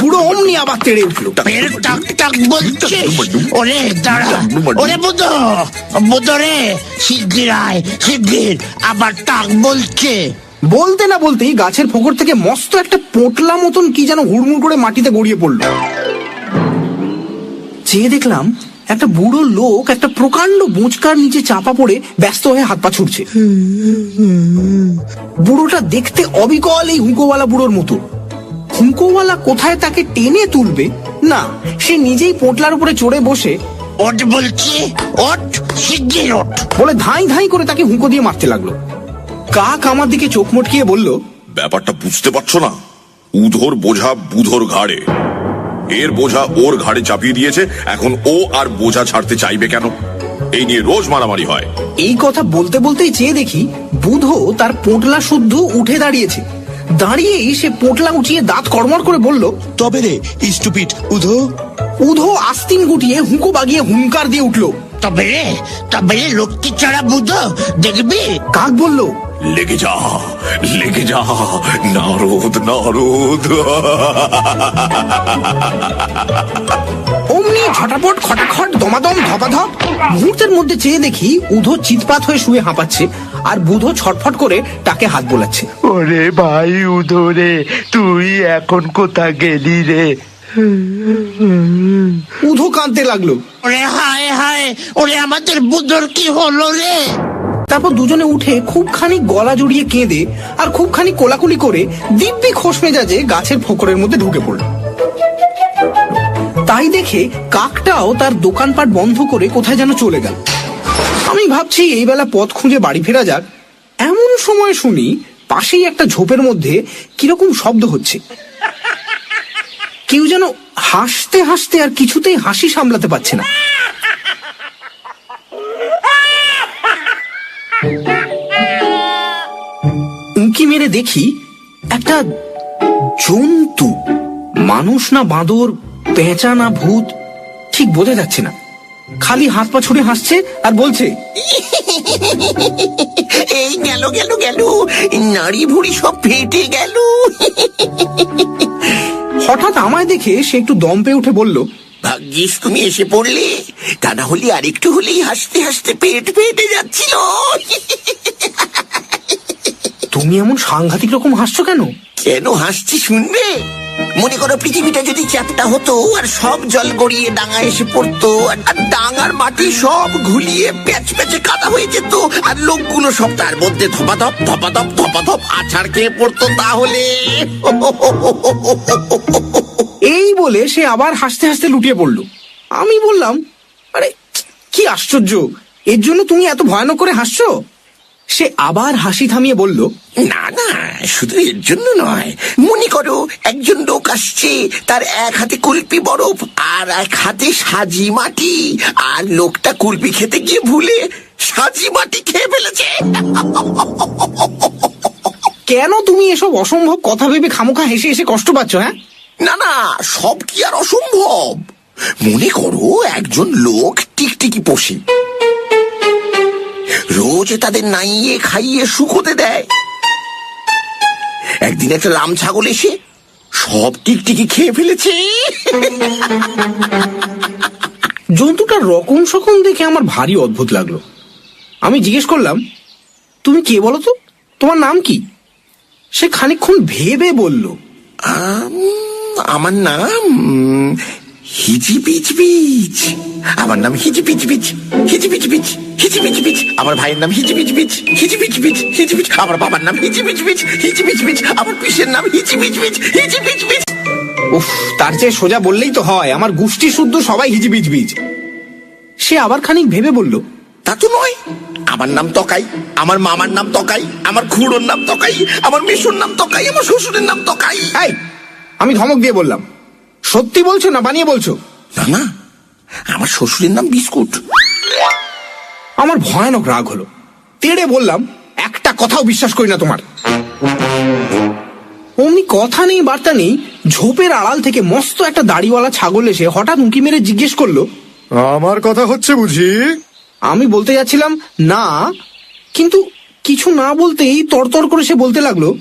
পুরো অমনি আবার তেড়ে উঠল। ফের টাক টাক বলছে ওরে দাঁড়া ওরে বুধ বুধ রে শিগগির আয় শিগগির আবার টাক বলছে। বলতে না বলতেই গাছের ফোকর থেকে মস্ত একটা পোটলা মতন কি যেন হুড়মুড় করে মাটিতে গড়িয়ে পড়ল। চেয়ে দেখলাম একটা বুড়ো লোক একটা প্রকাণ্ড বোঁচকার নিচে চাপা পড়ে ব্যস্ত হয়ে হাত পা ছুটছে। বুড়োটা দেখতে অবিকল এই হুঁকোওয়ালা বুড়োর মতো। হুঁকোওয়ালা কোথায় তাকে টেনে তুলবে? না সে নিজেই পোটলার উপরে চড়ে বসে ওট বলছে ওট শিগগির ওট বলে ধাই ধাই করে তাকে হুঁকো দিয়ে মারতে লাগল। কাক আমার দিকে চোখ মটকিয়ে বলল ব্যাপারটা বুঝতে পারছ না? উধোর বোঝা বুধোর ঘাড়ে। এর বোঝা ওর ঘাড়ে চাপিয়ে দিয়েছে এখন ও আর বোঝা ছাড়তে চাইবে কেন? এই নিয়ে রোজ মারামারি হয়। এই কথা বলতে বলতেই চেয়ে দেখি বুধো তার পোটলা শুদ্ধ উঠে দাঁড়িয়েছে। দাঁড়িয়েই সে পোটলা উঠিয়ে দাঁত কড়মড় করে বলল তবে রে স্টুপিড উধো। উধো আস্তিন গুটিয়ে হুঁকো বাগিয়ে হুঙ্কার দিয়ে উঠল। তবে রে তবে রে লক্ষ্মী ছাড়া বুধ দেখবি? কাক বলল লেগে যা লেগে যা নারদ নারদ। অমনি ঝটাপট খটাখট দমাদম ধপাধপ। মুহূর্তের মধ্যে চেয়ে দেখি উধো চিৎপাত হয়ে শুয়ে হাঁপাচ্ছে আর বুধো ছটফট করে তাকে হাত বোলাচ্ছে। ওরে ভাই উধরে তুই এখন কোথা গেলি রে? উধো কাঁদতে লাগল। ওরে হায় হায় ওরে আমাদের বুধর কি হলো রে? তারপর দুজনে উঠে খুব খানি গলা জড়িয়ে কেঁদে আর খুব খানি কোলাকুলি করে দিব্যি খোশ মেজাজে গাছের ফোকরের মধ্যে ঢুকে পড়ল। তাই দেখে কাকটাও তার দোকানপাট বন্ধ করে কোথায় যেন চলে গেল। আমি ভাবছি এই বেলা পথ খুঁজে বাড়ি ফেরা যাক। এমন সময় শুনি পাশেই একটা ঝোপের মধ্যে কীরকম শব্দ হচ্ছে। কেউ যেন হাসতে হাসতে আর কিছুতেই হাসি সামলাতে পারছে না। উঁকি মেরে দেখি একটা জন্তু, মানুষ না বাঁদর পেঁচা না ভূত। ঠিক বোঝা যাচ্ছে না। খালি হাত পা ছুড়ে হাসছে আর বলছে এই গেল গেল গেল। নাড়ি ভুড়ি সব ফেটে গেল। হঠাৎ আমায় দেখে সে একটু দম পেয়ে উঠে বলল ভাগ্যিস তুমি এসে পড়লে। তা না হলে আরেকটু হলেই হাসতে হাসতে পেট ফেটে যাচ্ছিল। তুমি এমন সাংঘাতিক রকম হাসছো কেন? কেন হাসছি শুনবে? মনে করো পৃথিবীটা যদি চ্যাপটা হতো, আর সব জল গড়িয়ে ডাঙা এসে পড়তো, আর ডাঙার মাটি সব ঘুলিয়ে প্যাচ প্যাচে কাদা হয়ে যেত, আর লোকগুলো সব তার মধ্যে ধপাধপ ধপাধপ ধপাধপ আছাড় খেয়ে পড়তো তাহলে। এই বলে সে আবার হাসতে হাসতে লুটিয়ে পড়ল। আমি বললাম, আরে, কি আশ্চর্য! এর জন্য তুমি এত ভয়ানক করে হাসছো? সে আবার হাসি থামিয়ে বলল না না শুধু এর জন্য নয়। মনে করো একজন লোক আসছে তার এক হাতে কুলপি বরফ আর এক হাতে সাজি মাটি আর লোকটা কুলপি খেতে গিয়ে ভুলে সাজি মাটি খেয়ে ফেলেছে। কেন তুমি এসব অসম্ভব কথা ভেবে খামোখা হেসে হেসে কষ্ট পাচ্ছ হ্যাঁ? না না সব কি আর অসম্ভব? মনে করো একজন লোক টিকটিকি পোষে। রোজ তাদের নাইয়ে খাইয়ে শুকোতে দেয়। একদিন একটা রাম ছাগল এসে সব টিকটিকি খেয়ে ফেলেছে। জন্তুটার রকম সকম দেখে আমার ভারী অদ্ভুত লাগল। আমি জিজ্ঞেস করলাম তুমি কে বলো তো? তোমার নাম কি? সে খানিকক্ষণ ভেবে বলল আম, আমার নাম উম, হিজি বিচ বিচ আমার নাম বিচ বিচ হিজি বিচ বিচ আমার ভাইয়ের নাম বিচ বিচ হিজি বিচ আমার বাবার নাম বিচ হিজি বিচ বিচ আমার পিসের নাম বিচ হিজি বিচ বিচ উফ তার চেয়ে সোজা বললেই তো হয় আমার গোষ্ঠী শুদ্ধ সবাই হিজিবিজ বিজ সে আবার খানিক ভেবে বলল তা তো নয়। আমার নাম তকাই আমার মামার নাম তকাই আমার খুড়োর নাম তকাই আমার মেসোর নাম তকাই আমার শ্বশুরের নাম তকাই। আমি ধমক দিয়ে বললাম। সত্যি বলছো না বানিয়ে বলছো? না না। আমার শ্বশুরের নাম বিস্কুট। আমার ভয়ানক রাগ হলো। তেড়ে বললাম একটা কথাও বিশ্বাস করি না তোমার। অমনি কথা নেই বার্তা নেই ঝোপের আড়াল থেকে মস্ত একটা দাড়িওয়ালা ছাগল এসে হঠাৎ উঁকি মেরে জিজ্ঞেস করল আমার কথা হচ্ছে বুঝি? আমি বলতে যাচ্ছিলাম না। কিন্তু কিছু না বলতেই তরতর করে সে বলতে লাগল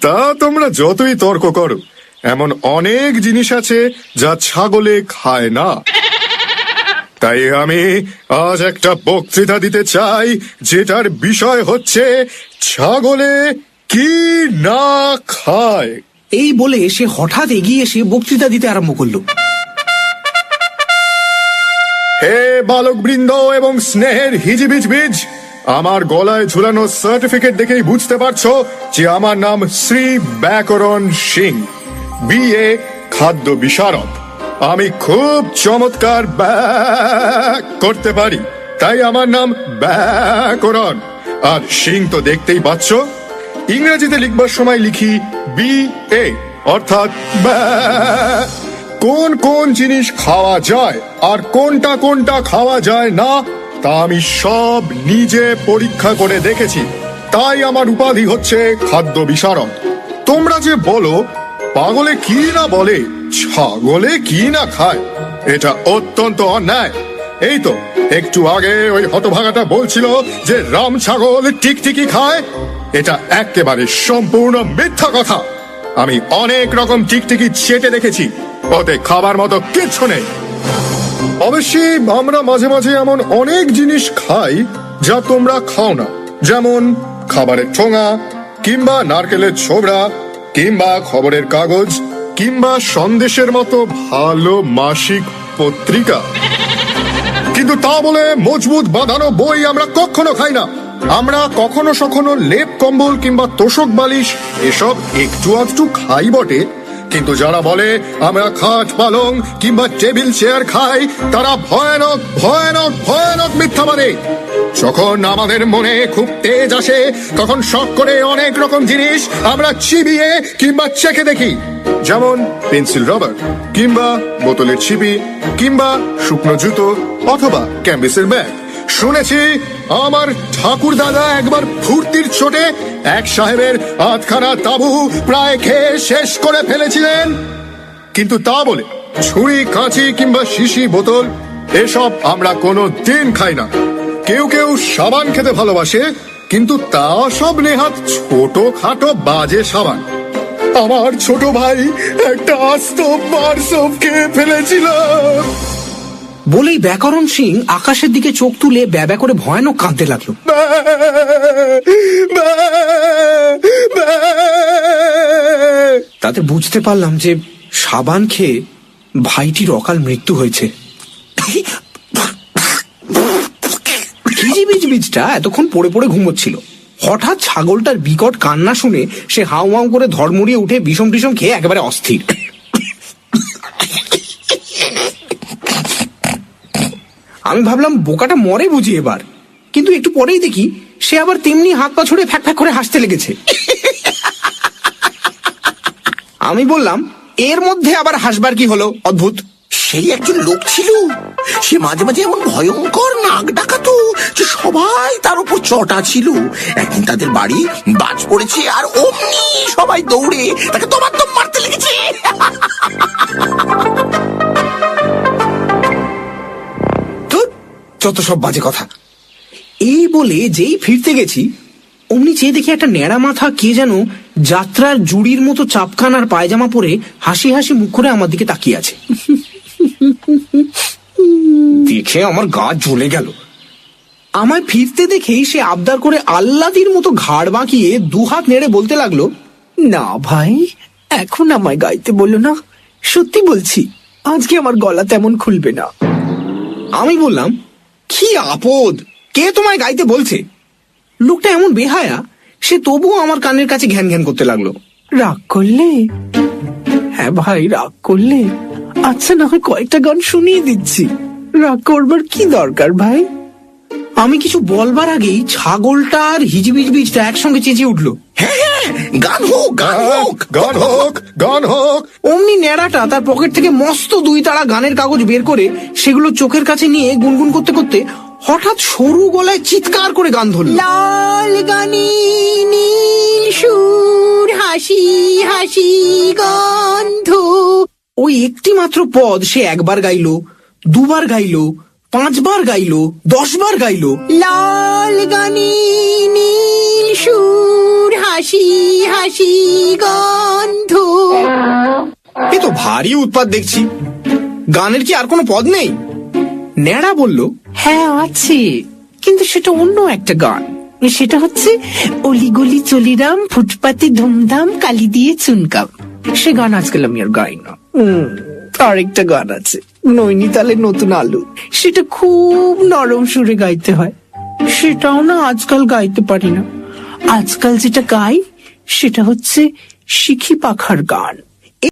তা তোমরা যতই তর্ক করো এমন অনেক জিনিস আছে যা ছাগলে খায় না। তাই আমি আজ একটা বক্তৃতা দিতে চাই যেটার বিষয় হচ্ছে ছাগলে কি না খায়। এই বলে সে হঠাৎ এগিয়ে এসে বক্তৃতা দিতে আরম্ভ করল। হে বালক বৃন্দ এবং স্নেহের হিজিবিজ বীজ আমার গলায় ঝুলানো সার্টিফিকেট দেখেই বুঝতে পারছ যে আমার নাম শ্রী ব্যাকরণ সিং। বিএ খাদ্য বিশারদ। আমি খুব চমৎকার ব্যাক করতে পারি। তাই আমার নাম ব্যাকরণ। আর সিং তো দেখতেই পাচ্ছ। ইংরেজিতে লিখবার সময় লিখি বি এ অর্থাৎ কোন কোন জিনিস খাওয়া যায় আর কোনটা কোনটা খাওয়া যায় না, তা আমি সব নিজে পরীক্ষা করে দেখেছি। তাই আমার উপাধি হচ্ছে খাদ্য বিশারদ। তোমরা যে বলো পাগলে কি না বলে, ছাগলে কি না খায়, এটা অত্যন্ত অন্যায়। এই তো, একটু আগে ওই হতভাগাটা বলছিল যে রাম ছাগল টিকটিকি খায়, এটা একেবারে সম্পূর্ণ মিথ্যা কথা। আমি অনেক রকম টিকটিকি চেটে দেখেছি, ওতে খাবার মতো কিচ্ছু নেই। অবশ্যই আমরা মাঝে মাঝে এমন অনেক জিনিস খাই যা তোমরা খাও না, যেমন খাবারের ঠোঙা কিংবা নারকেলের ছোবড়া কিংবা খবরের কাগজ, কিংবা সন্দেশের মতো ভালো মাসিক পত্রিকা। কিন্তু তা বলে মজবুত বাঁধানো বই আমরা কখনো খাই না। আমরা কখনো সখনো লেপ, কম্বল কিংবা তোষক বালিশ এসব একটু আধটু খাই বটে কিন্তু যারা বলে, আমরা খাট পালং কিংবা টেবিল চেয়ার খাই, তারা ভয়ানক ভয়ানক ভয়ানক মিথ্যা মানে যখন আমাদের মনে খুব তেজ আসে, তখন শখ করে অনেক রকম জিনিস আমরা চিবিয়ে কিংবা চেখে দেখি। যেমন পেন্সিল রবার, কিংবা বোতলের ছিপি, কিংবা শুকনো জুতো, অথবা ক্যাম্বিসের ব্যাগ। শুনেছি আমার ঠাকুর দাদা একবার ফুর্তির চোটে এক সাহেবের আধখানা তাবু প্রায় খেয়ে শেষ করে ফেলেছিলেন। কিন্তু তা বলে ছুরি, কাঁচি কিংবা শিশি বোতল, এসব আমরা কোনো দিন খাই না। কেউ কেউ সাবান খেতে ভালোবাসে, কিন্তু তা সব নেহাত ছোট খাটো বাজে সাবান। আমার ছোট ভাই একটা আস্ত বারসব খেয়ে ফেলেছিল। বলেই ব্যাকরণ সিং আকাশের দিকে চোখ তুলে ব্যাব্যা করে ভয়ানক কাঁদতে লাগল। তাতে বুঝতে পারলাম যে সাবান খেয়ে ভাইটির অকাল মৃত্যু হয়েছে। বীজটা এতক্ষণ পড়ে পড়ে ঘুমোচ্ছিল। হঠাৎ ছাগলটার বিকট কান্না শুনে সে হাউ হাউ করে ধর্মড়িয়ে উঠে বিষম টিসম খেয়ে একেবারে অস্থির। আমি ভাবলাম বোকাটা মরে বুঝি এবার। কিন্তু একটু পরেই দেখি সে আবার তেমনি হাত পা ছড়ে ফ্যাক ফ্যাক করে হাসতে লেগেছে। আমি বললাম, এর মধ্যে আবার হাসবার কি হলো, অদ্ভুত? সেই একজন লোক ছিল। সে মাঝে মাঝে এমন ভয়ঙ্কর নাক ডাকাতো যে সবাই তার উপর চটা ছিল। একদিন তাদের বাড়ি বাজ পড়েছে আর অমনি সবাই দৌড়ে তাকে তোমার তো মারতে লেগেছে। যত সব বাজে কথা। এই বলে যেই ফিরতে গেছি, অমনি চেয়ে দেখি একটা ন্যাড়া মাথা কে যেন যাত্রার জুড়ির মতো চাপখান আর পায়জামা পরে হাসি হাসি মুখ করে আমার দিকে তাকিয়ে আছে। দেখে আমার গা জ্বলে গেল। আমায় ফিরতে দেখেই সে আবদার করে আল্লাদির মতো ঘাড় বাঁকিয়ে দুহাত নেড়ে বলতে লাগল, না ভাই, এখন আমায় গাইতে বলল না। সত্যি বলছি, আজকে আমার গলা তেমন খুলবে না। আমি বললাম কি আপদ? কে তোমায় গাইতে বলছে? লোকটা এমন বেহায়া, সে তবুও আমার কানের কাছে ঘ্যান ঘ্যান করতে লাগল। রাগ করলে? হ্যাঁ ভাই, রাগ করলে। আচ্ছা না হয় কয়েকটা গান শুনিয়ে দিচ্ছি। রাগ করবার কি দরকার ভাই? আমি কিছু বলবার আগেই ছাগলটা আর হিজিবিজ বিজটা একসঙ্গে চেঁচিয়ে উঠল। হ্যাঁ হ্যাঁ গান হোক গান হোক। গান হোক গান হোক। অমনি ন্যাড়াটা তার পকেট থেকে মস্ত দুই তাড়া গানের কাগজ বের করে সেগুলো চোখের কাছে নিয়ে গুনগুন করতে করতে হঠাৎ সরু গলায় চিৎকার করে গান ধরল। লাল গানি নীল সুর হাসি হাসি গন্ধ। ওই একটি মাত্র পদ সে একবার গাইলো দুবার গাইলো পাঁচবার গাইলো দশবার গাইলো। লাল গানে নীল সুর হাসি হাসি গন্ধ। এ তো ভারী উৎপাত দেখছি। গানের কি আর কোনো পদ নেই? ন্যাড়া বলল হ্যাঁ আছে। কিন্তু সেটা অন্য একটা গান। সেটা হচ্ছে অলিগলি চলিরাম ফুটপাতে ধুমধাম কালি দিয়ে চুনকাম। সে গান আজকাল আমি আর গাই না। আরেকটা গান আছে নৈনিতালের নতুন আলু। সেটা খুব নরম সুরে গাইতে হয়। সেটাও না আজকাল গাইতে পারি না। আজকাল যেটা গাই সেটা হচ্ছে শিখি পাখার গান।